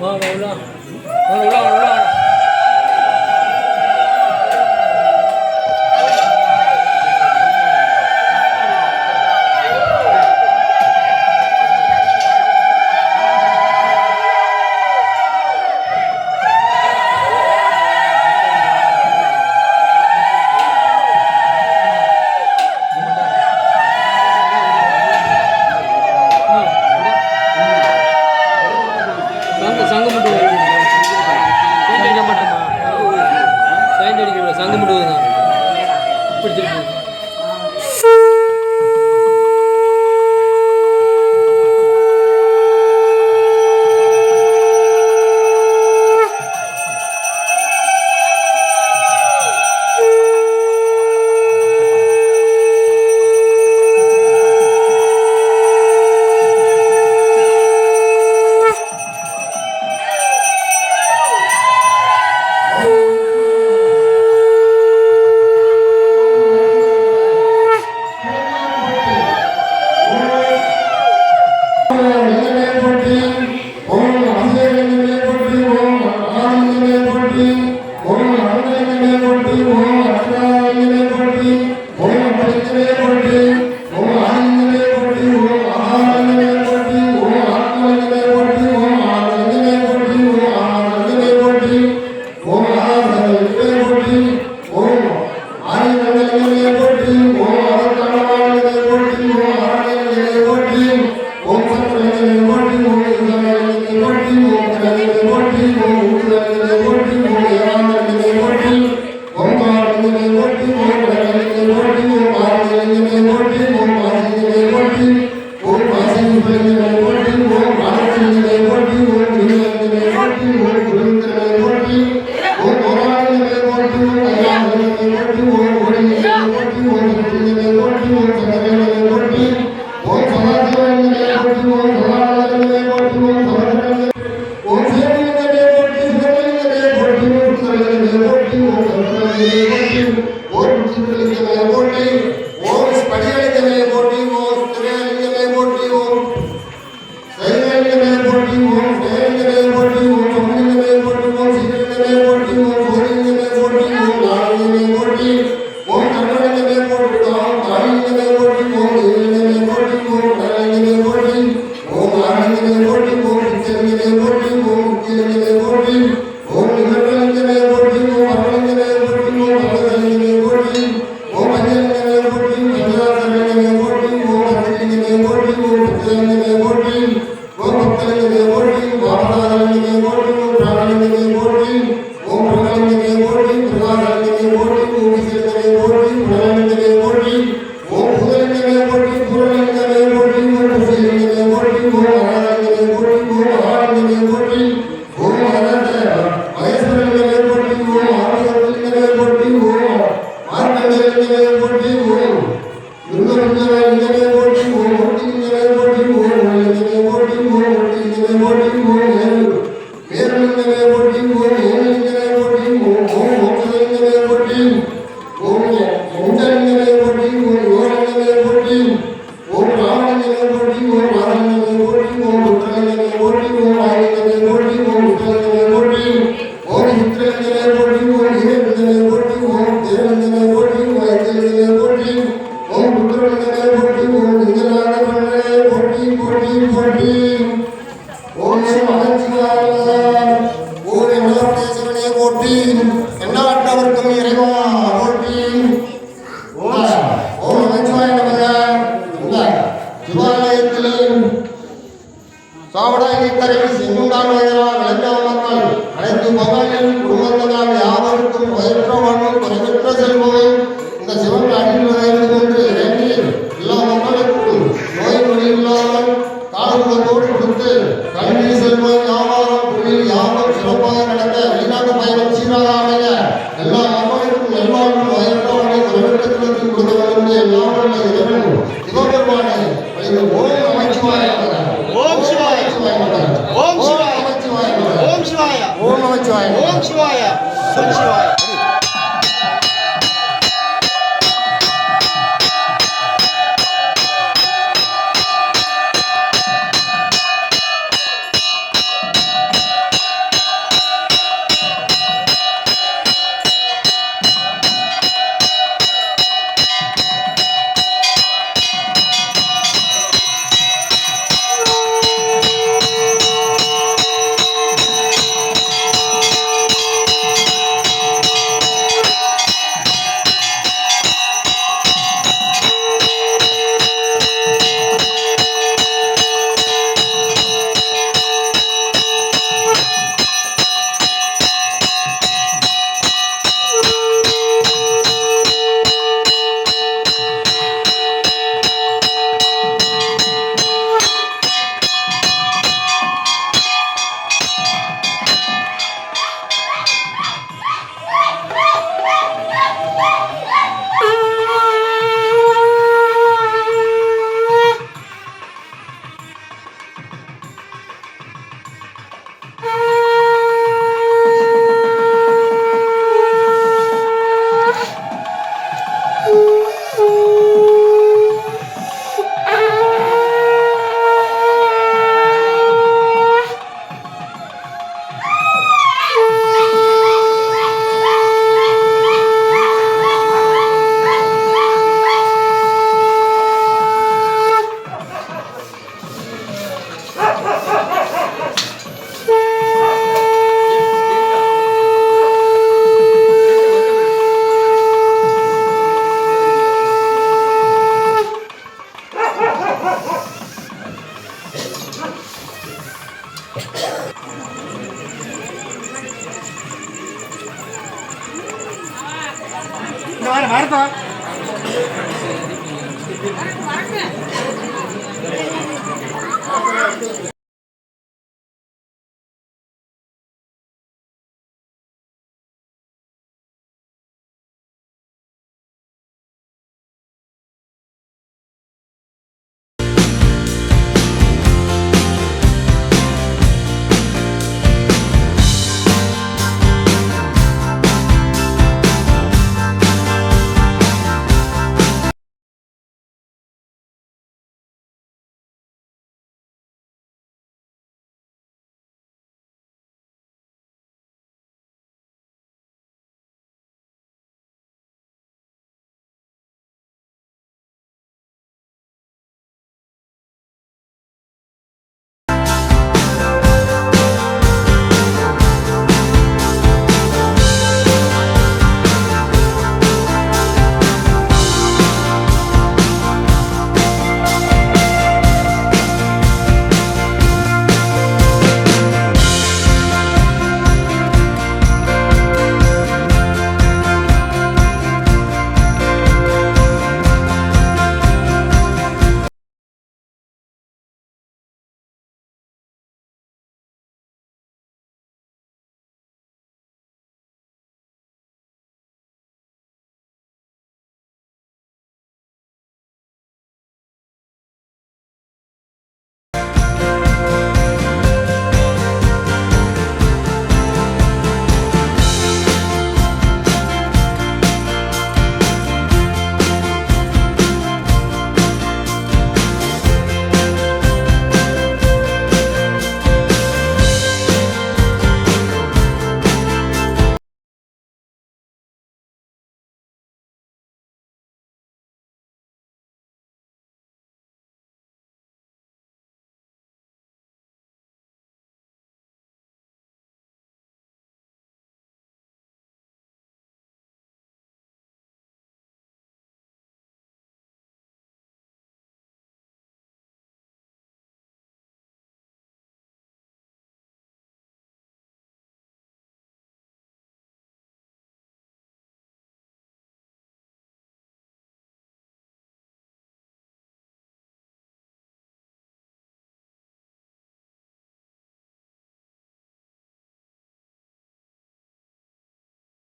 வா வா உள்ள. வா உள்ள வா உள்ள. por dentro. important, more concern is very important, more knowledge Kendimi vurdum Amém. பெருமாளும் வயலாடை நிறைவேற்றத்திலிருந்து கொண்டு வரக்கூடிய எல்லாரும் இறைவன் சிவபெருமானை ஓம் அமைச்சிவாய ஓம் சிவாய. ஓம் சிவாய. ஓம் சிவாய. ஓம் சிவாய.